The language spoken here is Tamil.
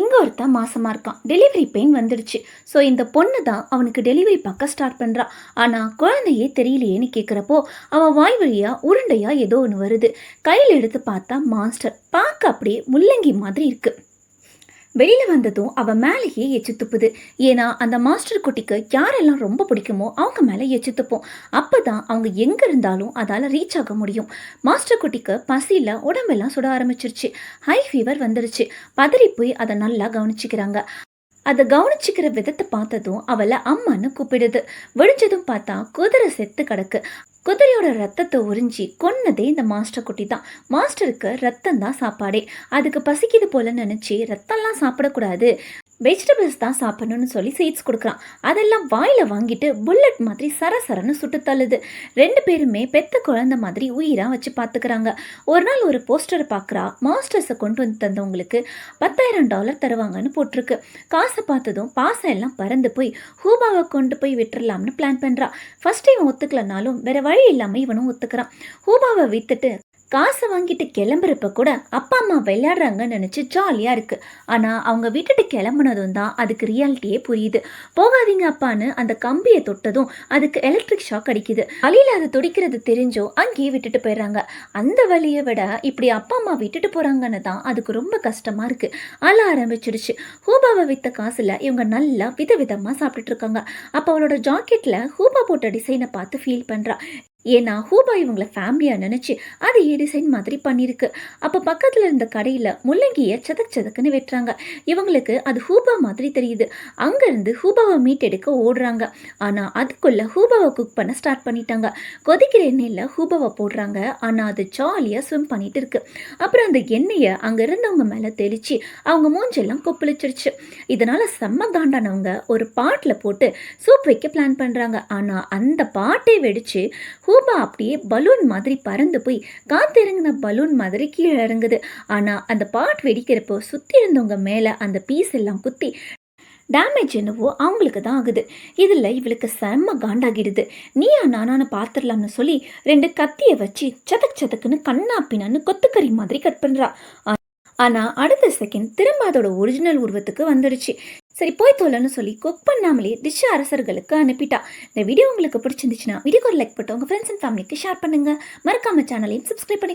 இங்கே ஒருத்தன் மாசமாக இருக்கான். டெலிவரி பெயின் வந்துடுச்சு. ஸோ இந்த பொண்ணு தான் அவனுக்கு டெலிவரி பார்க்க ஸ்டார்ட் பண்ணுறான் ஆனால் குழந்தையே தெரியலையேன்னு கேட்குறப்போ அவன் வாய் வழியாக உருண்டையாக ஏதோ ஒன்று வருது. கையில் எடுத்து பார்த்தா மாஸ்டர் பார்க்க அப்படியே முள்ளங்கி மாதிரி இருக்குது வெளியில் வந்ததும் அவள் மேலேயே எச்சு துப்புது. ஏன்னா அந்த மாஸ்டர் குட்டிக்கு யாரெல்லாம் ரொம்ப பிடிக்குமோ அவங்க மேலே எச்சு துப்போம். அப்போ தான் அவங்க எங்கே இருந்தாலும் அதால் ரீச் ஆக முடியும். மாஸ்டர் குட்டிக்கு பசியில் உடம்பெல்லாம் சுட ஆரம்பிச்சிருச்சு. ஹை ஃபீவர் வந்துருச்சு. பதறி போய் அதை நல்லா கவனிச்சுக்கிறாங்க. அதை கவனிச்சுக்கிற விதத்தை பார்த்ததும் அவளை அம்மான்னு கூப்பிடுது. வெடிச்சதும் பார்த்தா குதிரை செத்து கிடக்கு. குதிரையோட ரத்தத்தை உறிஞ்சி கொன்னதே இந்த மாஸ்டர் குட்டி தான் மாஸ்டருக்கு ரத்தம் தான் சாப்பாடே. அதுக்கு பசிக்குது போல நினச்சி ரத்தம்லாம் சாப்பிடக்கூடாது. வெஜிடபிள்ஸ் தான் சாப்பிடணும்னு சொல்லி சீட்ஸ் கொடுக்குறான். அதெல்லாம் வாயில் வாங்கிட்டு புல்லட் மாதிரி சரசரன்னு சுட்டு தள்ளுது. ரெண்டு பேருமே பெத்த குழந்தை மாதிரி உயிராக வச்சு பார்த்துக்கிறாங்க ஒரு நாள் ஒரு போஸ்டரை பார்க்குறா மாஸ்டர்ஸை கொண்டு வந்து தந்தவங்களுக்கு பத்தாயிரம் டாலர் தருவாங்கன்னு போட்டிருக்கு. காசை பார்த்ததும் பாசம் எல்லாம் பறந்து போய் ஹூபாவை கொண்டு போய் விட்டுறலாம்னு பிளான் பண்ணுறா ஃபர்ஸ்ட் இவன் ஒத்துக்கலனாலும் வேற வழி இல்லாமல் இவனும் ஒத்துக்கிறான். ஹூபாவை வித்துட்டு காசை வாங்கிட்டு கிளம்புறப்ப கூட அப்பா அம்மா விளையாடுறாங்கன்னு நினச்சி ஜாலியாக இருக்குது ஆனால் அவங்க விட்டுட்டு கிளம்புனதும் தான் அதுக்கு ரியாலிட்டியே புரியுது. போகாதீங்க அப்பான்னு அந்த கம்பியை தொட்டதும் அதுக்கு எலக்ட்ரிக் ஷாக் அடிக்குது. வழியில் அது துடிக்கிறது தெரிஞ்சோ அங்கேயே விட்டுட்டு போயிடுறாங்க. அந்த வழியை விட இப்படி அப்பா அம்மா விட்டுட்டு போகிறாங்கன்னு தான் அதுக்கு ரொம்ப கஷ்டமாக இருக்குது அழ ஆரம்பிச்சிடுச்சு. ஹூபாவை வித்த காசில் இவங்க நல்லா விதவிதமாக சாப்பிட்டுட்டு இருக்காங்க. அப்போ அவளோட ஜாக்கெட்டில் ஹூபா போட்ட டிசைனை பார்த்து ஃபீல் பண்ணுறா ஏன்னா ஹூபா இவங்களை ஃபேமிலியாக நினச்சி அது ஏ டிசைன் மாதிரி பண்ணியிருக்கு. அப்போ பக்கத்தில் இருந்த கடையில் முள்ளங்கியை சதக் சதக்குன்னு வெட்டுறாங்க. இவங்களுக்கு அது ஹூபா மாதிரி தெரியுது. அங்கேருந்து ஹூபாவை மீட் எடுக்க ஓடுறாங்க. ஆனால் அதுக்குள்ளே ஹூபாவை குக் பண்ண ஸ்டார்ட் பண்ணிட்டாங்க. கொதிக்கிற எண்ணெயில் ஹூபாவை போடுறாங்க. ஆனால் அது ஜாலியாக ஸ்விம் பண்ணிட்டு இருக்கு. அப்புறம் அந்த எண்ணெயை அங்கே இருந்தவங்க மேலே தெளித்து அவங்க மூஞ்செல்லாம் கொப்பளிச்சிருச்சு. இதனால் செம்ம காண்டானவங்க ஒரு பாட்டில் போட்டு சூப் வைக்க பிளான் பண்ணுறாங்க ஆனால் அந்த பாட்டை வெடித்து பூபா அப்படியே பலூன் மாதிரி பறந்து போய் காத்திறங்கின பலூன் மாதிரி கீழே இறங்குது. ஆனால் அந்த பாட் வெடிக்கிறப்போ சுற்றி இருந்தவங்க மேலே அந்த பீஸ் எல்லாம் குத்தி டேமேஜ் என்னவோ அவங்களுக்கு தான் ஆகுது. இதில் இவளுக்கு செம்ம காண்டாகிடுது. நீயா நானான்னு பார்த்துடலாம்னு சொல்லி ரெண்டு கத்தியை வச்சு சதக் சதக்குன்னு கண்ணா பின்னான்னு கொத்துக்கறி மாதிரி கட் பண்ணுறா ஆனால் அடுத்த செகண்ட் திரும்ப அதோட ஒரிஜினல் உருவத்துக்கு வந்துடுச்சு. சரி போய் தோலன்னு சொல்லி குக் பண்ணாமலே டிஷ் அரசர்களுக்கு அனுப்பிட்டா. இந்த வீடியோ உங்களுக்கு பிடிச்சிருந்துச்சுன்னா வீடியோக்கு ஒரு லைக் போட்டு உங்கள் ஃப்ரெண்ட்ஸ் அண்ட் ஃபேமிலிக்கு ஷேர் பண்ணுங்கள் மறக்காம சேனலையும் சப்ஸ்கிரைப் பண்ணி